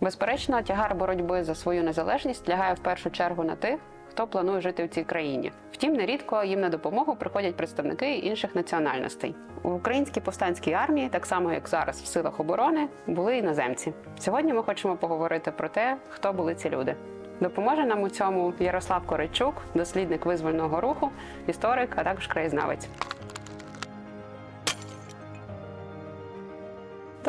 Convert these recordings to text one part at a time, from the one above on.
Безперечно, тягар боротьби за свою незалежність лягає в першу чергу на тих, хто планує жити в цій країні. Втім, нерідко їм на допомогу приходять представники інших національностей. У українській повстанській армії, так само як зараз в силах оборони, були іноземці. Сьогодні ми хочемо поговорити про те, хто були ці люди. Допоможе нам у цьому Ярослав Коричук, дослідник визвольного руху, історик, а також краєзнавець.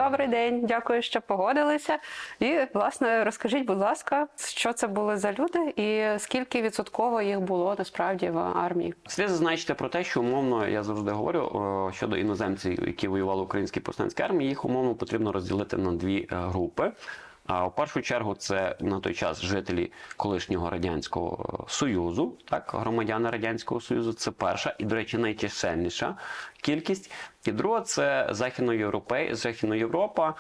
Добрий день, дякую, що погодилися. І власне розкажіть, будь ласка, що це були за люди, і скільки відсотково їх було насправді в армії? Слід зазначити про те, що умовно я завжди говорю щодо іноземців, які воювали в українській повстанській армії, їх умовно потрібно розділити на дві е, групи. А в першу чергу це на той час жителі колишнього радянського е, союзу, так громадяни радянського союзу. Це перша і, до речі, найчисельніша кількість. І друга це західноєвропей, Західна Європа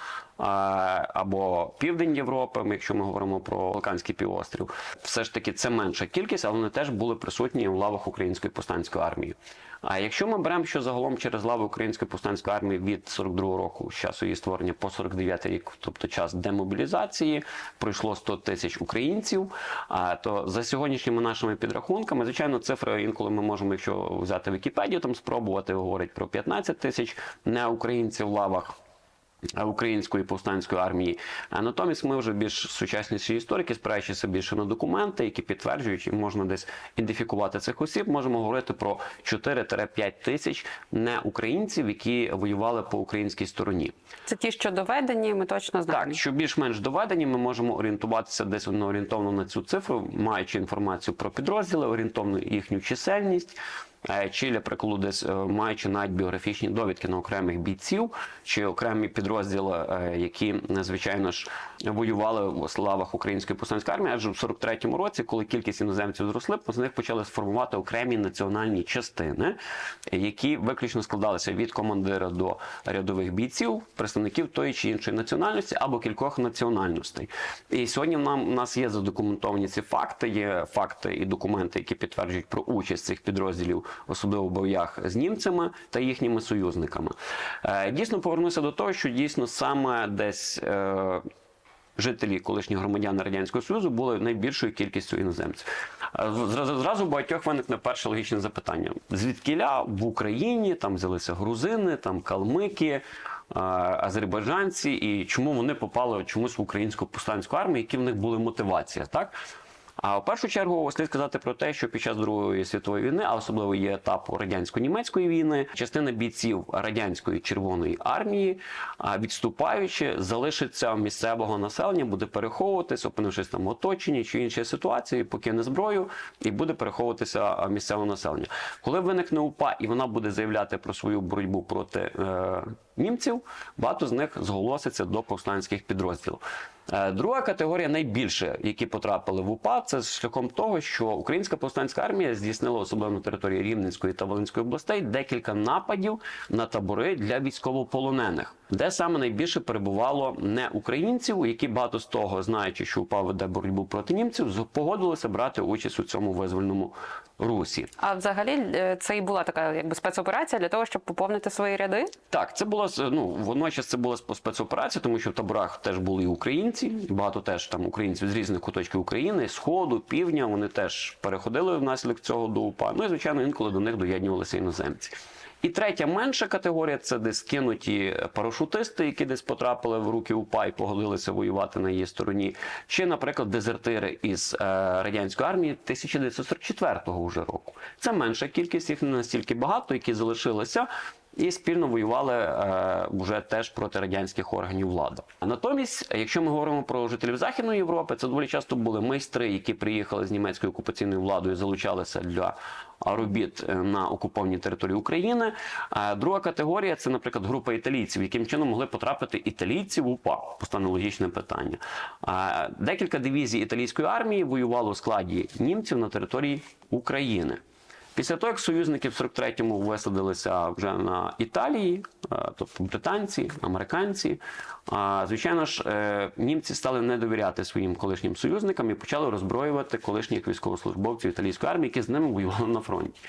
або Південь Європи, якщо ми говоримо про Балканський півострів. Все ж таки це менша кількість, але вони теж були присутні в лавах Української повстанської армії. А якщо ми беремо, що загалом через лави Української повстанської армії від 42-го року, з часу її створення по 49 рік, тобто час демобілізації, пройшло 100 тисяч українців. А то за сьогоднішніми нашими підрахунками, звичайно, цифри інколи ми можемо, якщо взяти Вікіпедію, там спробувати говорить про 15 тисяч неукраїнців в лавах. Української повстанської армії, а натомість ми вже більш сучасніші історики, спираючися більше на документи, які підтверджують, і можна десь ідентифікувати цих осіб. Можемо говорити про 4-5 тисяч неукраїнців, які воювали по українській стороні. Це ті, що доведені, ми точно знаємо. Так, що більш-менш доведені, ми можемо орієнтуватися десь воно орієнтовно на цю цифру, маючи інформацію про підрозділи, орієнтовно їхню чисельність. Е, Чи, для прикладу, десь е, маючи навіть біографічні довідки на окремих бійців чи окремі підрозділи, е, які звичайно ж воювали в славах української повстанської армії, адже в 43-му році, коли кількість іноземців зросли, з них почали сформувати окремі національні частини, які виключно складалися від командира до рядових бійців, представників тої чи іншої національності або кількох національностей. І сьогодні нам у нас є задокументовані ці факти. Є факти і документи, які підтверджують про участь цих підрозділів, особливо в боях з німцями та їхніми союзниками. Е, Дійсно, повернуся до того, що дійсно саме десь. е, Жителі колишні громадяни радянського союзу були найбільшою кількістю іноземців. Е, Зразу зразу багатьох виникне перше логічне запитання: звідкіля в Україні там взялися грузини, там калмики, азербайджанці, і чому вони попали чомусь в українську повстанську армію, які в них були мотивація, так? А в першу чергу слід сказати про те, що під час Другої світової війни, а особливо є етапу радянсько-німецької війни, частина бійців радянської червоної армії, відступаючи, залишиться місцевого населення, буде переховуватись, опинившись там в оточенні чи іншій ситуації, покине зброю і буде переховуватися місцеве населення. Коли виникне УПА і вона буде заявляти про свою боротьбу проти е, німців, багато з них зголоситься до повстанських підрозділів. Е, Друга категорія найбільше, які потрапили в УПА, це шляхом того, що Українська повстанська армія здійснила особливо на території Рівненської та Волинської областей декілька нападів на табори для військовополонених, де саме найбільше перебувало не українців, які багато з того, знаючи, що УПА веде боротьбу проти німців, погодилися брати участь у цьому визвольному русі. А взагалі е, це і була така якби спецоперація для того, щоб поповнити свої ряди. Так, це було ну водночас це була спецоперація, тому що в таборах теж були і українці, і багато теж там українців з різних куточків України, сходу, півдня. Вони теж переходили внаслідок цього до УПА. Ну і звичайно, інколи до них доєднувалися іноземці. І третя менша категорія це десь кинуті парашутисти, які десь потрапили в руки УПА і погодилися воювати на її стороні. Чи, наприклад, дезертири із е, радянської армії 1944 вже року. Це менша кількість, їх не настільки багато, які залишилися і спільно воювали е, вже теж проти радянських органів влади. Натомість, якщо ми говоримо про жителів Західної Європи, це доволі часто були майстри, які приїхали з німецькою окупаційною владою, залучалися для робіт е, на окупованій території України. А друга категорія це, наприклад, група італійців, яким чином могли потрапити італійці в УПА. Постане логічне питання. А декілька дивізій італійської армії воювало у складі німців на території України. Після того, як союзники в 43-му висадилися вже на Італії, е, тобто британці, американці, звичайно ж, е, німці стали не довіряти своїм колишнім союзникам і почали роззброювати колишніх військовослужбовців італійської армії, які з ними воювали на фронті.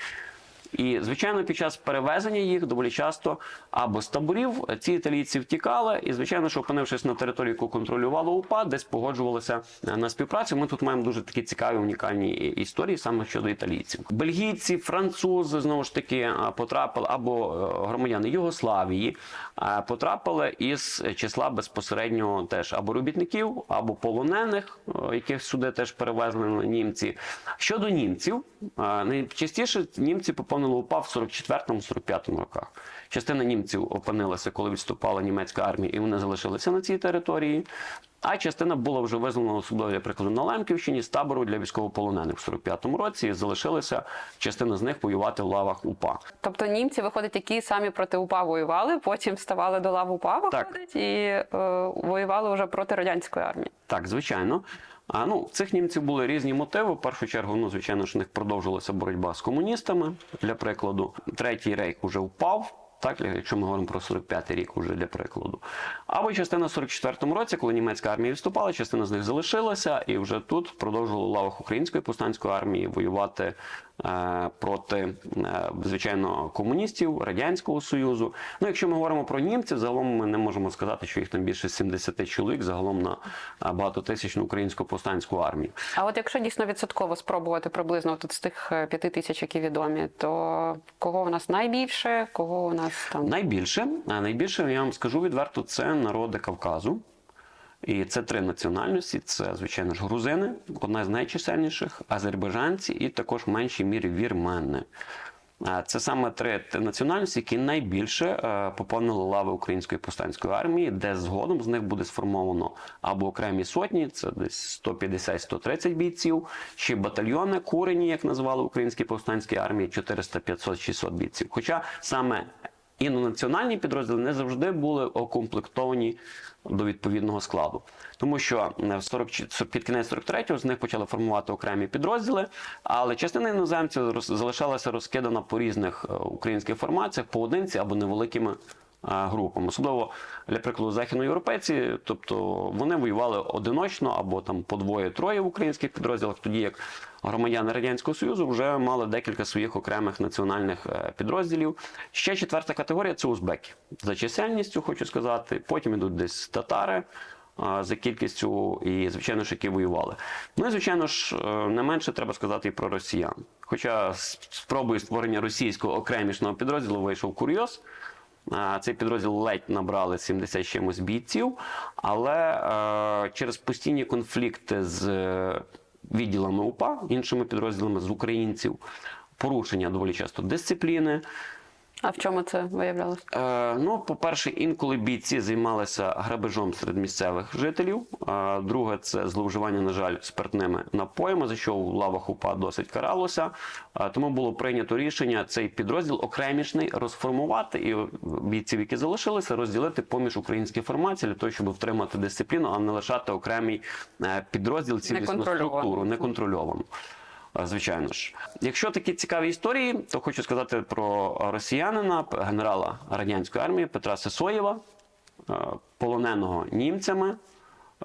І, звичайно, під час перевезення їх доволі часто або з таборів ці італійці втікали, і, звичайно, що опинившись на території, яку контролювало УПА, десь погоджувалися е, на співпрацю. Ми тут маємо дуже такі цікаві унікальні історії саме щодо італійців. Бельгійці, французи знову ж таки е, потрапили або е, громадяни Югославії, потрапили із числа безпосередньо теж або робітників, або полонених, яких сюди теж перевезли німці. Щодо німців, найчастіше німці поповнили УПА в 44-45 роках. Частина німців опинилася, коли відступала німецька армія, і вони залишилися на цій території. А частина була вже визнана особливо, для прикладу, на Лемківщині з табору для військовополонених в 45-му році. І залишилися частина з них воювати в лавах УПА. Тобто німці, виходить, які самі проти УПА воювали, потім ставали до лав УПА, Так. і е, воювали вже проти радянської армії. Так, звичайно. А ну, в цих німців були різні мотиви. В першу чергу, ну, звичайно ж, у них продовжилася боротьба з комуністами. Для прикладу, третій рейх уже впав. Так, якщо ми говоримо про 45-й рік, уже для прикладу. Або частина в 44-му році, коли німецька армія відступала, частина з них залишилася, і вже тут продовжували лавах української повстанської армії воювати е, проти, е, звичайно, комуністів, радянського союзу. Ну, якщо ми говоримо про німців, загалом ми не можемо сказати, що їх там більше 70 чоловік загалом на е, багатотисячну українську повстанську армію. А от якщо дійсно відсотково спробувати приблизно тут з тих е, п'яти тисяч, які відомі, то кого у нас найбільше, кого у нас там Найбільше, а найбільше я вам скажу відверто, це народи Кавказу. І це три національності: це, звичайно ж, грузини, одна з найчисельніших, азербайджанці і також в меншій мірі вірмени. Це саме три національності, які найбільше е, поповнили лави української повстанської армії, де згодом з них буде сформовано або окремі сотні, це десь 150-130 бійців, чи батальйони курені, як назвали українські повстанські армії, 400, 500, 600 бійців. Хоча саме інонаціональні підрозділи не завжди були окомплектовані до відповідного складу. Тому що е, в 40, чи- під кінець 43-го з них почали формувати окремі підрозділи, але частина іноземців залишалася розкидана по різних е, українських формаціях, поодинці або невеликими е, групами. Особливо для прикладу західноєвропейці, тобто вони воювали одиночно або там по двоє-троє в українських підрозділах, тоді як громадяни Радянського Союзу вже мали декілька своїх окремих національних е, підрозділів. Ще четверта категорія це узбеки. За чисельністю, хочу сказати. Потім йдуть десь татари. За кількістю і, звичайно ж, які воювали. Ну і, звичайно ж, е, не менше треба сказати і про росіян. Хоча спробою створення російського окремішного підрозділу вийшов курйоз. Цей підрозділ ледь набрали 70 чимось бійців, але е, через постійні конфлікти з е, відділами УПА, іншими підрозділами з українців, порушення доволі часто дисципліни. А в чому це виявлялося? Е, ну, по-перше, інколи бійці займалися грабежом серед місцевих жителів. Е, друге, це зловживання, на жаль, спиртними напоями, за що в лавах УПА досить каралося. Е, тому було прийнято рішення цей підрозділ окремішний розформувати і бійців, які залишилися, розділити поміж українські формації для того, щоб втримати дисципліну, а не лишати окремий е, підрозділ цілісну структуру неконтрольовану. Е, Звичайно ж, якщо такі цікаві історії, то хочу сказати про росіянина, генерала радянської армії Петра Сисоєва, е, полоненого німцями,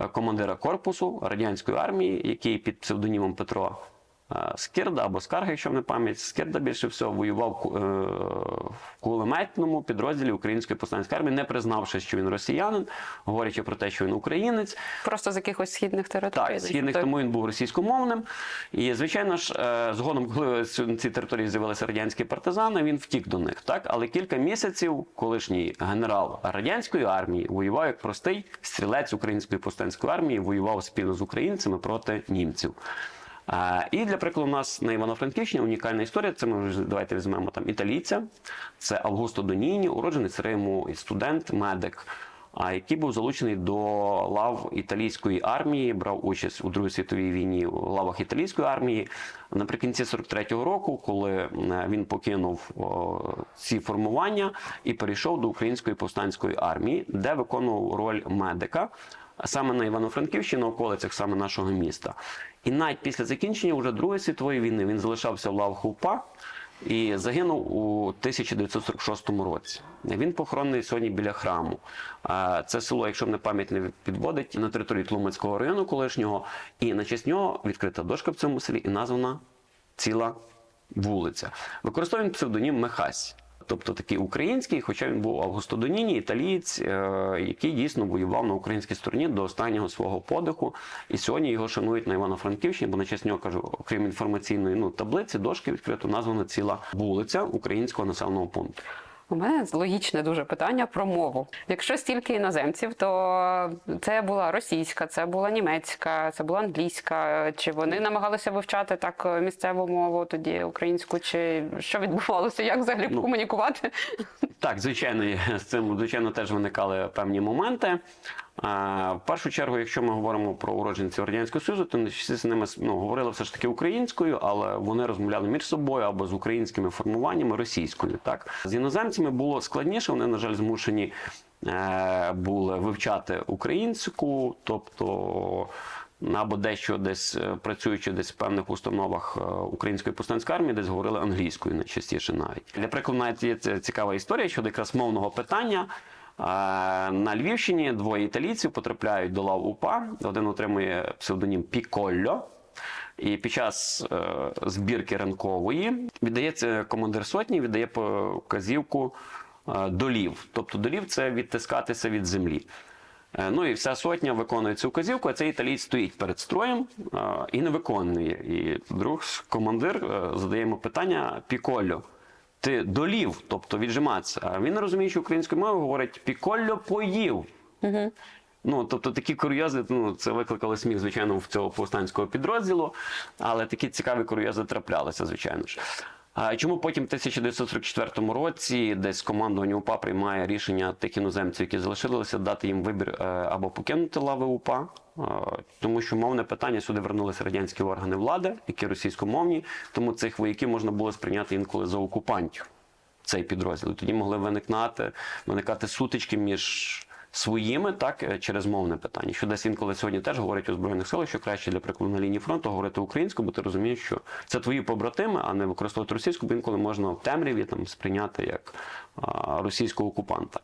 е, командира корпусу радянської армії, який під псевдонімом Петро Скирда або Скарга, якщо не пам'ять, Скирда більше всього воював е, в кулеметному підрозділі Української повстанської армії, не признавши, що він росіянин, говорячи про те, що він українець. Просто з якихось східних територій? Так, східних, тому він був російськомовним. І, звичайно ж, е, згодом, коли на цій території з'явилися радянські партизани, він втік до них. Так? Але кілька місяців колишній генерал радянської армії воював як простий стрілець української повстанської армії, воював спільно з українцями проти німців. І для прикладу, у нас на Івано-Франківщині унікальна історія. Це ми вже давайте візьмемо там італійця. Це Августо Доніні, уродженець Риму, і студент, медик який був залучений до лав італійської армії, брав участь у Другій світовій війні у лавах італійської армії. Наприкінці 43-го року, коли е, він покинув ці формування і перейшов до української повстанської армії, де виконував роль медика. Саме на Івано-Франківщині, на околицях саме нашого міста. І навіть після закінчення вже Другої світової війни він залишався в лавах УПА і загинув у 1946 році. Він похоронений сьогодні біля храму. Це село, якщо мене пам'ять не підводить, на території Тлумацького району колишнього. І на честь нього відкрита дошка в цьому селі і названа ціла вулиця. Використовує псевдонім Мехась. Тобто такий український, хоча він був Августодоніні, італієць, е, який дійсно воював на українській стороні до останнього свого подиху. І сьогодні його шанують на Івано-Франківщині, бо на честь нього кажу, окрім інформаційної ну, таблиці, дошки відкрито названа ціла вулиця українського населеного пункту. У мене логічне дуже питання про мову. Якщо стільки іноземців, то це була російська, це була німецька, це була англійська. Чи вони намагалися вивчати так місцеву мову, тоді українську, чи що відбувалося? Як взагалі Ну, комунікувати? Так, звичайно, з цим звичайно теж виникали певні моменти. В першу чергу, якщо ми говоримо про уродженців радянського союзу, то всі з ними ну, говорили все ж таки українською, але вони розмовляли між собою або з українськими формуваннями російською. Так з іноземцями було складніше. Вони, на жаль, змушені е, були вивчати українську, тобто. Або дещо десь е, працюючи десь в певних установах е, української повстанської армії, десь говорили англійською найчастіше навіть. Для прикладу, навіть є цікава історія щодо якраз мовного питання. Е, На Львівщині двоє італійців потрапляють до лав УПА. Один отримує псевдонім Пікольо. І під час е, збірки ранкової віддається командир сотні, віддає показівку е, долів. Тобто долів це відтискатися від землі. Ну і вся сотня виконує цю вказівку, а цей італієць стоїть перед строєм і не виконує. І друг командир задає йому питання Пікольо. Ти долів, тобто віджиматися. А він розуміючи українською мовою, говорить Пікольо поїв. Ну, тобто такі курйози, ну, це викликало сміх, звичайно, в цього повстанського підрозділу, але такі цікаві курйози траплялися, звичайно ж. Чому потім в 1944 році десь командування УПА приймає рішення тих іноземців, які залишилися, дати їм вибір е, або покинути лави УПА, е, тому що мовне питання сюди вернулися радянські органи влади, які російськомовні, тому цих вояків можна було сприйняти інколи за окупантів цей підрозділ. Тоді могли виникнати, виникати сутички між своїми, так, е, через мовне питання. Що десь інколи сьогодні теж говорять у Збройних силах, що краще для прикладу на лінії фронту говорити українською, бо ти розумієш, що це твої побратими, а не використовувати російську, бо інколи можна в темряві там сприйняти як а, російського окупанта.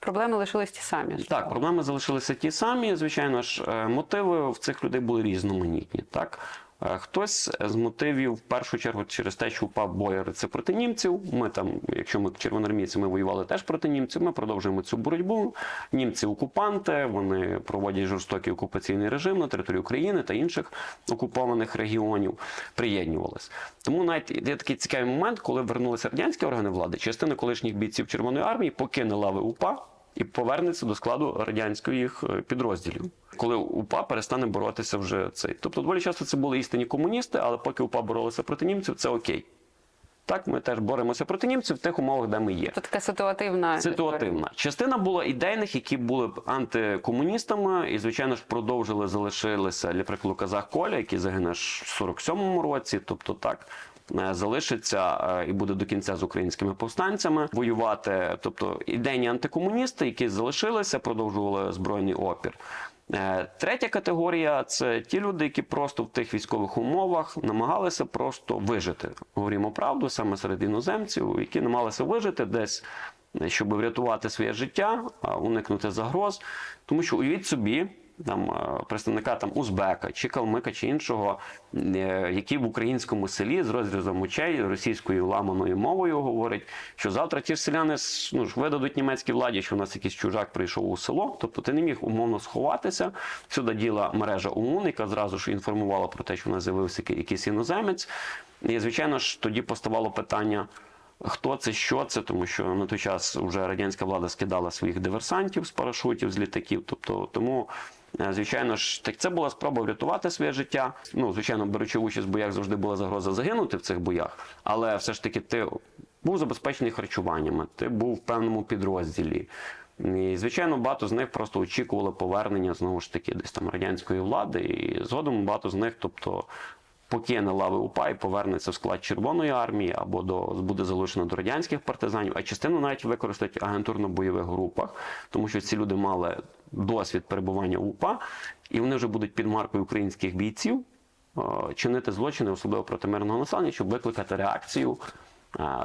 Проблеми лишились ті самі. Так, проблеми залишилися ті самі. Звичайно ж, е, мотиви в цих людей були різноманітні. Так. Е, Хтось з мотивів в першу чергу через те, що упав бояри це проти німців. Ми там, якщо ми червоноармійці, ми воювали теж проти німців. Ми продовжуємо цю боротьбу. Німці окупанти, вони проводять жорстокий окупаційний режим на території України та інших окупованих регіонів. Приєднувались. Тому навіть є такий цікавий момент, коли вернулися радянські органи влади, частина колишніх бійців Червоної армії покине лави УПА і повернеться до складу радянських їх е, підрозділів, коли УПА перестане боротися вже цей. Тобто, доволі часто це були істинні комуністи, але поки УПА боролися проти німців, це окей. Так, ми теж боремося проти німців в тих умовах, де ми є. Це така ситуативна Ситуативна частина була ідейних, які були б антикомуністами, і звичайно ж продовжили залишилися для прикладу Казах Коля, який загине в 47-му році. Тобто так. Е, Залишиться е, і буде до кінця з українськими повстанцями воювати. Тобто ідейні антикомуністи, які залишилися, продовжували збройний опір. Е, Третя категорія це ті люди, які просто в тих військових умовах намагалися просто вижити. Говоримо правду, саме серед іноземців, які намагалися вижити десь, щоб врятувати своє життя, уникнути загроз. Тому що уявіть собі. Там е, представника там узбека чи калмика чи іншого, е, який в українському селі з розрізом очей російською ламаною мовою говорить, що завтра ті селяни ну, ж видадуть німецькій владі, що у нас якийсь чужак прийшов у село. Тобто ти не міг умовно сховатися. Сюди діла мережа ОУН, яка зразу ж інформувала про те, що у нас з'явився якийсь іноземець. І звичайно ж тоді поставало питання. Хто це, що це, тому що на той час вже радянська влада скидала своїх диверсантів з парашутів, з літаків. Тобто, тому, звичайно ж, так це була спроба врятувати своє життя. Ну, звичайно, беручи участь в боях, завжди була загроза загинути в цих боях, але все ж таки ти був забезпечений харчуваннями, ти був в певному підрозділі. І, звичайно, багато з них просто очікували повернення знову ж таки десь там радянської влади, і згодом багато з них, тобто покине лави УПА і повернеться в склад Червоної армії або до буде залучено до радянських партизанів, а частину навіть використають агентурно-бойових групах, тому що ці люди мали досвід перебування в УПА, і вони вже будуть під маркою українських бійців е, чинити злочини, особливо проти мирного населення, щоб викликати реакцію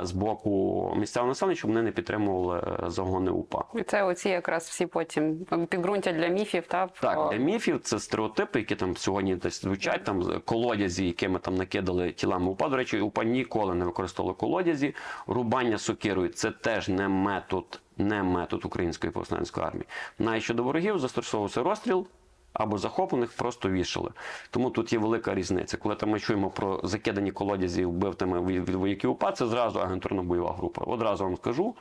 з боку місцевого населення, щоб вони не підтримували е, загони УПА. І це оці якраз всі потім підґрунтя для міфів. Та Так, для міфів це стереотипи, які там сьогодні десь звучать, там колодязі, якими там накидали тілами УПА. До речі, УПА ніколи не використовували колодязі. Рубання сокирою це теж не метод, не метод української повстанської армії. Навіть щодо ворогів застосовувався розстріл. Або захоплених просто вішали. Тому тут є велика різниця. Коли там ми чуємо про закидані колодязі вбивцями від вояків УПА, це зразу агентурно-бойова група. Одразу вам скажу.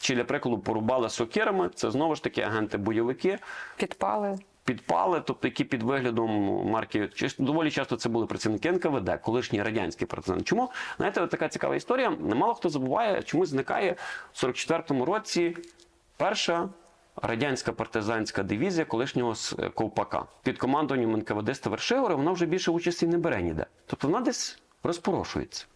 Чи для прикладу порубали сокирами, це знову ж таки агенти-бойовики, підпали. підпали, тобто які під виглядом марки доволі часто це були працівники НКВД, колишні радянські партизани. Чому знаєте, така цікава історія? Мало хто забуває, чомусь зникає в 44-му році перша. Радянська партизанська дивізія колишнього ковпака під командуванням НКВД Вершигора, вона вже більше участі не бере ніде. Тобто вона десь розпорошується.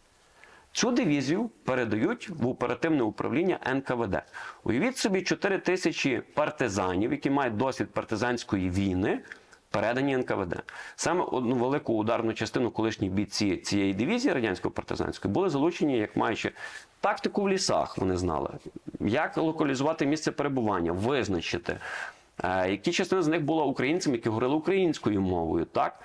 Цю дивізію передають в оперативне управління НКВД. Уявіть собі 4 тисячі партизанів, які мають досвід партизанської війни, передані НКВД. Саме одну велику ударну частину колишні бійці цієї дивізії радянської партизанської були залучені, як маючи тактику в лісах, вони знали, як локалізувати місце перебування, визначити. Е, Які частина з них була українцями, які говорили українською мовою, так?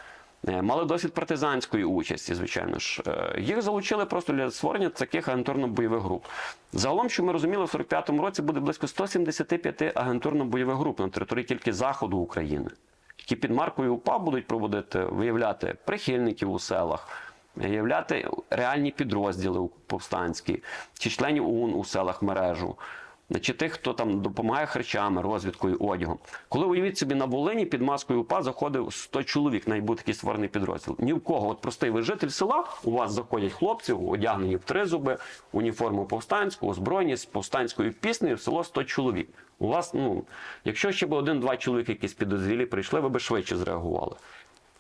Е, Мали досвід партизанської участі, звичайно ж. Е, Їх залучили просто для створення таких агентурно-бойових груп. Загалом, що ми розуміли, в 45-му році буде близько 175 агентурно-бойових груп на території тільки заходу України, які під маркою УПА будуть проводити, виявляти прихильників у селах, виявляти реальні підрозділи повстанські, чи членів ОУН у селах мережу чи тих, хто там допомагає харчами, розвідкою, одягом. Коли уявіть собі на Волині під маскою УПА заходив 100 чоловік, навіть був такий створений підрозділ. Ні в кого, от простий ви житель села, у вас заходять хлопці, одягнені в тризуби, уніформу повстанську, озброєні з повстанською піснею, в село 100 чоловік. У вас, ну, якщо ще б один-два чоловіки якісь підозрілі прийшли, ви б швидше зреагували.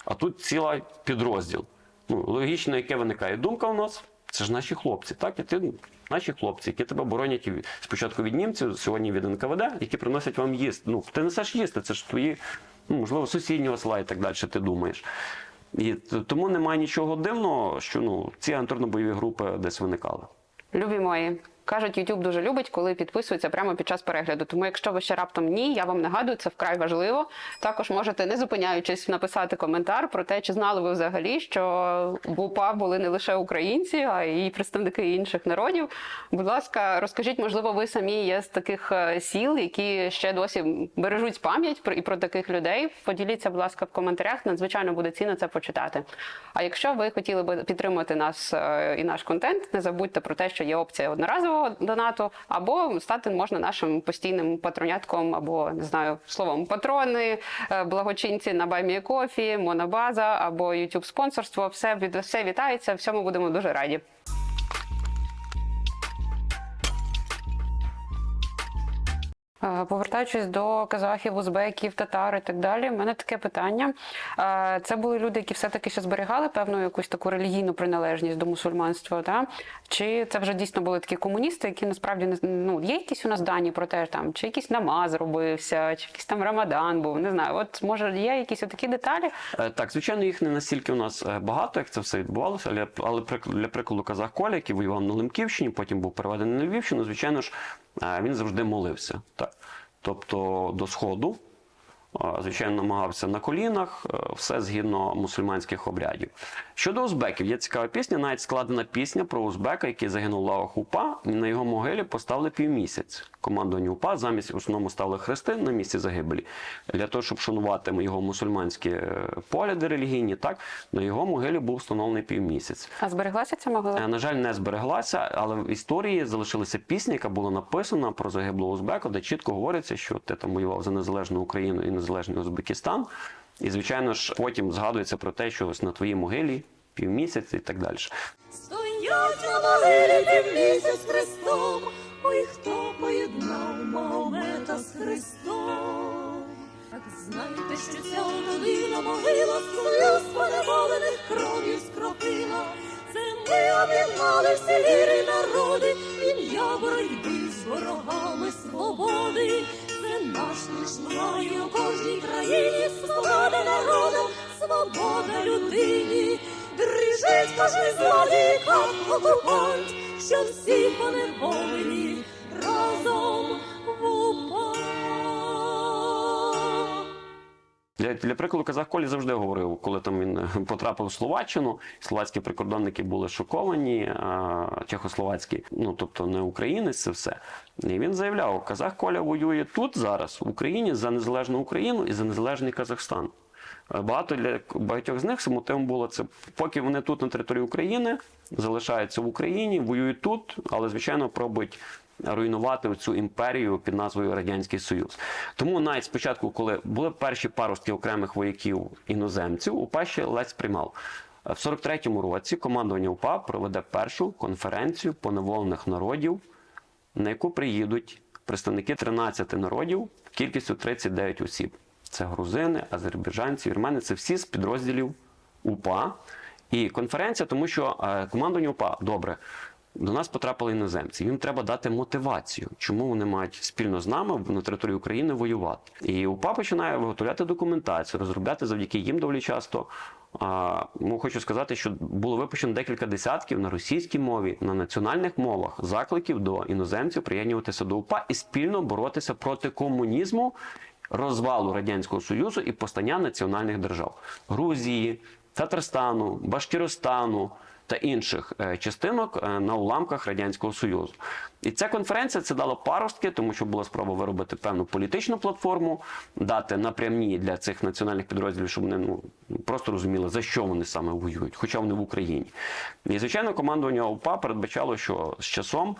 А тут ціла підрозділ. Ну, логічно, яке виникає думка у нас. Це ж наші хлопці, так? І ти, наші хлопці, які тебе боронять спочатку від німців, сьогодні від НКВД, які приносять вам їсти. Ну, ти несеш їсти, це ж твої, ну, можливо, сусіднього села і так далі, ти думаєш. І тому немає нічого дивного, що ну, ці антурно бойові групи десь виникали. Любі мої. Кажуть, YouTube дуже любить, коли підписуються прямо під час перегляду. Тому, якщо ви ще раптом ні, я вам нагадую, це вкрай важливо. Також можете, не зупиняючись, написати коментар про те, чи знали ви взагалі, що в УПА були не лише українці, а й представники інших народів. Будь ласка, розкажіть, можливо, ви самі є з таких е, сіл, які ще досі бережуть пам'ять про і про таких людей. Поділіться, будь ласка, в коментарях. Надзвичайно буде цінно це почитати. А якщо ви хотіли би підтримати нас е, і наш контент, не забудьте про те, що є опція одноразового донату, або стати можна нашим постійним патронятком, або не знаю словом, патрони, е, благочинці на Баймі Кофі, Монобаза або YouTube спонсорство. Все все вітається. Всьому будемо дуже раді. Повертаючись до казахів, узбеків, татар і так далі, в мене таке питання. Е, Це були люди, які все-таки ще зберігали певну якусь таку релігійну приналежність до мусульманства, та? чи це вже дійсно були такі комуністи, які насправді ну, є якісь у нас дані про те, там, чи якийсь намаз робився, чи якийсь там Рамадан був, не знаю. От може є якісь такі деталі? Е, Так, звичайно, їх не настільки у нас е, багато, як це все відбувалося, але, але для прикладу казах Коля, який воював на Лемківщині, потім був переведений на Львівщину, звичайно ж, е, він завжди молився. Так. Тобто до Сходу, звичайно, намагався на колінах, все згідно мусульманських обрядів. Щодо узбеків, є цікава пісня, навіть складена пісня про узбека, який загинув лавах УПА, і на його могилі поставили півмісяць. Командування УПА замість основному ставили хрести на місці загибелі. Для того, щоб шанувати його мусульманські е, погляди релігійні, так на його могилі був встановлений півмісяць. А збереглася ця могила? Е, На жаль, не збереглася, але в історії залишилася пісня, яка була написана про загиблого Узбека, де чітко говориться, що ти там воював за незалежну Україну і незалежний Узбекистан. І, звичайно ж, потім згадується про те, що ось на твоїй могилі півмісяць і так далі. Стоять на могилі де місяць хрестом, ой, хто поєднав Магомета з Христом. Так знайте, що ця долина могила сльоз поневолених кров'ю скропила. Це ми об'єднали всі віри народи, ім'я боротьби з ворогами свободи. Це наш лиш у кожній країні, свобода народу, свобода людині. дрижить кожен злодій, окупант, що всі поневолені разом Для, для прикладу, казах Колі завжди говорив, коли там він е, потрапив в Словаччину, словацькі прикордонники були шоковані, а, чехословацькі, ну тобто не українець, це все. І він заявляв, казах Коля воює тут зараз, в Україні, за незалежну Україну і за незалежний Казахстан. Е, Багато для багатьох з них мотивом було це, поки вони тут на території України, залишаються в Україні, воюють тут, але звичайно пробують руйнувати цю імперію під назвою Радянський Союз. Тому навіть спочатку, коли були перші паростки окремих вояків іноземців, УПА ще ледь сприймав. В 43-му році командування УПА проведе першу конференцію поневолених народів, на яку приїдуть представники 13 народів кількістю 39 осіб. Це грузини, азербайджанці, вірмени, це всі з підрозділів УПА. І конференція, тому що е, командування УПА добре. До нас потрапили іноземці. Їм треба дати мотивацію, чому вони мають спільно з нами на території України воювати. І УПА починає виготовляти документацію, розробляти завдяки їм доволі часто. А, ну, хочу сказати, що було випущено декілька десятків на російській мові, на національних мовах закликів до іноземців приєднуватися до УПА і спільно боротися проти комунізму, розвалу радянського союзу і постання національних держав Грузії, Татарстану, Башкіростану та інших е, частинок е, на уламках радянського союзу. І ця конференція це дала паростки, тому що була спроба виробити певну політичну платформу, дати напрямні для цих національних підрозділів, щоб вони ну просто розуміли за що вони саме воюють, хоча вони в Україні. І звичайно, командування ОПА передбачало, що з часом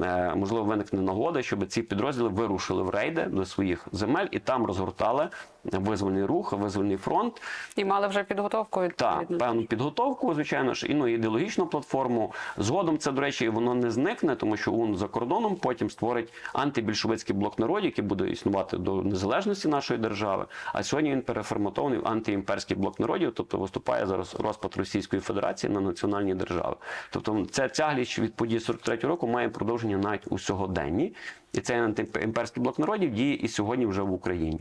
е, можливо виникне нагода, щоб ці підрозділи вирушили в рейди до своїх земель і там розгортали визвольний рух, визвольний фронт. І мали вже підготовку Так, певну підготовку, звичайно ж, і ну, ідеологічну платформу. Згодом це, до речі, воно не зникне, тому що УН за кордоном потім створить антибільшовицький блок народів, який буде існувати до незалежності нашої держави. А сьогодні він переформатований в антиімперський блок народів, тобто виступає зараз розпад Російської Федерації на національні держави. Тобто ця тяглість від подій 43 року має продовження навіть у сьогоденні. І цей антиімперський блок народів діє і сьогодні вже в Україні.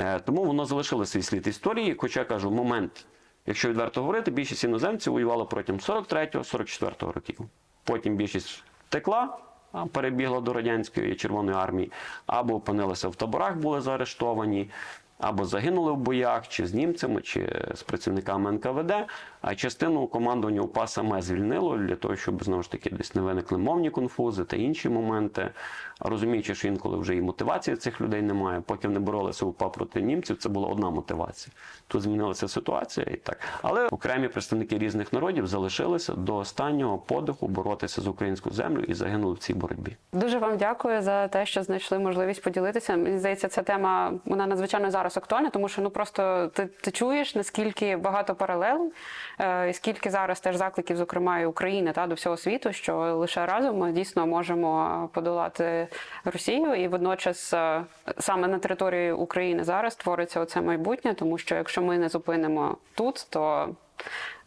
Е, Тому воно залишило свій слід історії. Хоча я кажу, момент, якщо відверто говорити, більшість іноземців воювала протягом 43-44 років. Потім більшість втекла, перебігла до радянської Червоної армії, або опинилися в таборах, були заарештовані. Або загинули в боях, чи з німцями, чи з працівниками НКВД, а частину командування УПА саме звільнило для того, щоб знову ж таки десь не виникли мовні конфузи та інші моменти. Розуміючи, що інколи вже і мотивації цих людей немає. Поки вони боролися УПА проти німців, це була одна мотивація. Тут змінилася ситуація і так. Але окремі представники різних народів залишилися до останнього подиху боротися за українську землю і загинули в цій боротьбі. Дуже вам дякую за те, що знайшли можливість поділитися. Мені здається, ця тема вона надзвичайно зараз актуальна, тому що ну просто ти, ти чуєш наскільки багато паралел, е, і скільки зараз теж закликів, зокрема і України та до всього світу, що лише разом ми дійсно можемо подолати Росію, і водночас е, саме на території України зараз твориться оце майбутнє, тому що якщо ми не зупинимо тут, то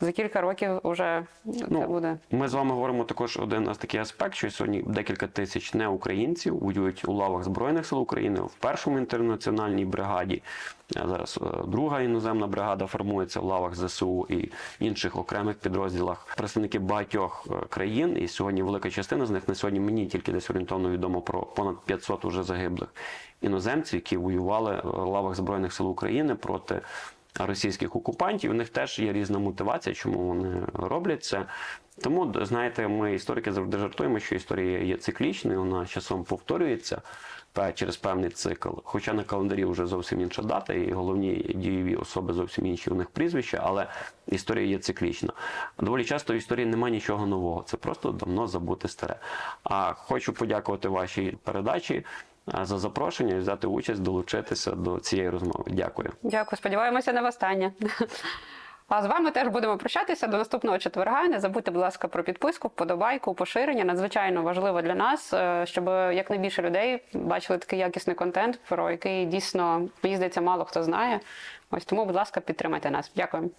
за кілька років вже це Ну, буде. Ми з вами говоримо також один із такий аспект, що сьогодні декілька тисяч неукраїнців воюють у лавах Збройних сил України в першому інтернаціональній бригаді. Зараз е, друга іноземна бригада формується в лавах ЗСУ і інших окремих підрозділах. Представники багатьох е, країн, і сьогодні велика частина з них на сьогодні мені тільки десь орієнтовно відомо про понад 500 уже загиблих іноземців, які воювали в лавах Збройних сил України проти російських окупантів. У них теж є різна мотивація, чому вони роблять це. Тому, знаєте, ми історики завжди жартуємо, що історія є циклічною, вона часом повторюється через певний цикл. Хоча на календарі вже зовсім інша дата, і головні дієві особи зовсім інші у них прізвища, але історія є циклічна. Доволі часто в історії немає нічого нового, це просто давно забути старе. А хочу подякувати вашій передачі за запрошення і взяти участь, долучитися до цієї розмови. Дякую. Дякую, сподіваємося на востаннє. А з вами теж будемо прощатися до наступного четверга. Не забудьте, будь ласка, про підписку, вподобайку, поширення. Надзвичайно важливо для нас, е, щоб якнайбільше людей бачили такий якісний контент, про який дійсно мені здається, мало хто знає. Ось тому, будь ласка, підтримайте нас. Дякую.